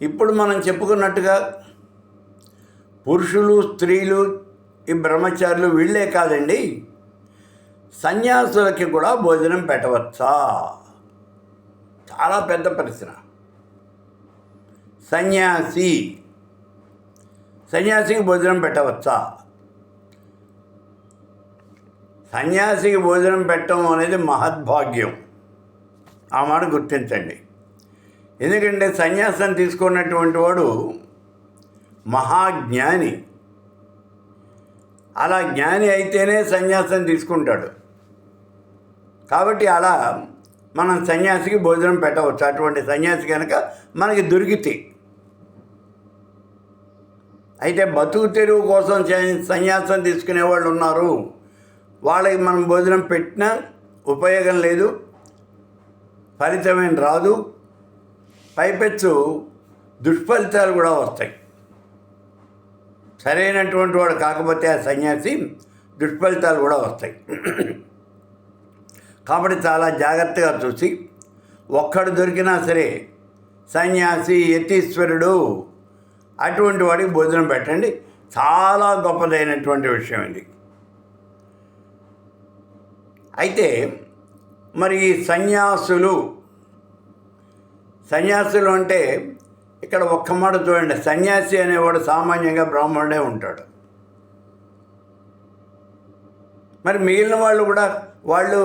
ఇప్పుడు మనం చెప్పుకున్నట్టుగా పురుషులు స్త్రీలు ఈ బ్రహ్మచారులు వీళ్ళే కాదండి. సన్యాసులకి కూడా భోజనం పెట్టవచ్చా? చాలా పెద్ద ప్రశ్న. సన్యాసి. సన్యాసికి భోజనం పెట్టవచ్చా? సన్యాసికి భోజనం పెట్టడం అనేది మహద్భాగ్యం. ఆ మాట గుర్తించండి. ఎందుకంటే సన్యాసం తీసుకున్నటువంటి వాడు మహాజ్ఞాని. అలా జ్ఞాని అయితేనే సన్యాసం తీసుకుంటాడు. కాబట్టి అలా మనం సన్యాసికి భోజనం పెట్టవచ్చు. అటువంటి సన్యాసి కనుక మనకి దొరికితే. అయితే బతుకు తెరువు కోసం సన్యాసం తీసుకునే వాళ్ళు ఉన్నారు. వాళ్ళకి మనం భోజనం పెట్టినా ఉపయోగం లేదు. ఫలితమేం రాదు. పైపెచ్చు దుష్ఫలితాలు కూడా వస్తాయి. సరైనటువంటి వాడు కాకపోతే ఆ సన్యాసి దుష్ఫలితాలు కూడా వస్తాయి. కాబట్టి చాలా జాగ్రత్తగా చూసి ఒక్కడు దొరికినా సరే సన్యాసి యతీశ్వరుడు అటువంటి వాడికి భోజనం పెట్టండి. చాలా గొప్పదైనటువంటి విషయం ఇది. అయితే మరి ఈ సన్యాసులు సన్యాసులు అంటే ఇక్కడ ఒక్క మాట చూడండి. సన్యాసి అనేవాడు సామాన్యంగా బ్రాహ్మణుడే ఉంటాడు. మరి మిగిలిన వాళ్ళు కూడా వాళ్ళు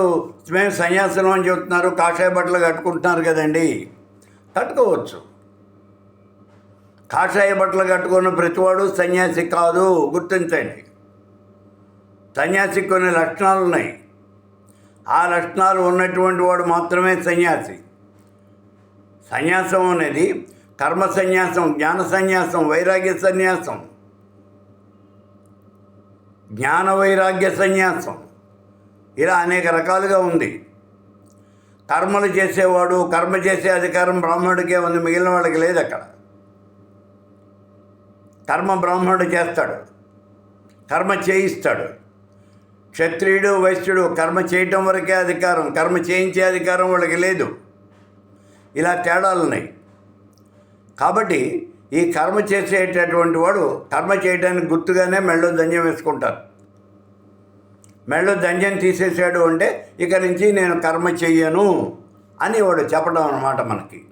మేము సన్యాసులం అని చెప్తున్నారు కాషాయ బట్టలు కట్టుకుంటున్నారు కదండి. కట్టుకోవచ్చు. కాషాయ బట్టలు కట్టుకున్న ప్రతివాడు సన్యాసి కాదు గుర్తించండి. సన్యాసి కొన్ని లక్షణాలు ఉన్నాయి. ఆ లక్షణాలు ఉన్నటువంటి వాడు మాత్రమే సన్యాసి. సన్యాసం అనేది కర్మ సన్యాసం జ్ఞాన సన్యాసం వైరాగ్య సన్యాసం. జ్ఞాన వైరాగ్య సన్యాసం. ఇలా అనేక రకాలుగా ఉంది. కర్మలు చేసేవాడు కర్మ చేసే అధికారం బ్రాహ్మణుడికే ఉంది మిగిలిన వాళ్ళకి లేదు అక్కడ. కర్మ బ్రాహ్మణుడు చేస్తాడు. కర్మ చేయిస్తాడు. క్షత్రియుడు వైశ్యుడు కర్మ చేయటం వరకే అధికారం కర్మ చేయించే అధికారం వాళ్ళకి లేదు. ఇలా తేడాలు ఉన్నాయి. కాబట్టి ఈ కర్మ చేసేటటువంటి వాడు కర్మ చేయడానికి గుర్తుగానే మెళ్ళో దంజం వేసుకుంటారు. మెళ్ళో దంజం తీసేసాడు అంటే ఇక నుంచి నేను కర్మ చెయ్యను అని వాడు చెప్పడం అన్నమాట మనకి.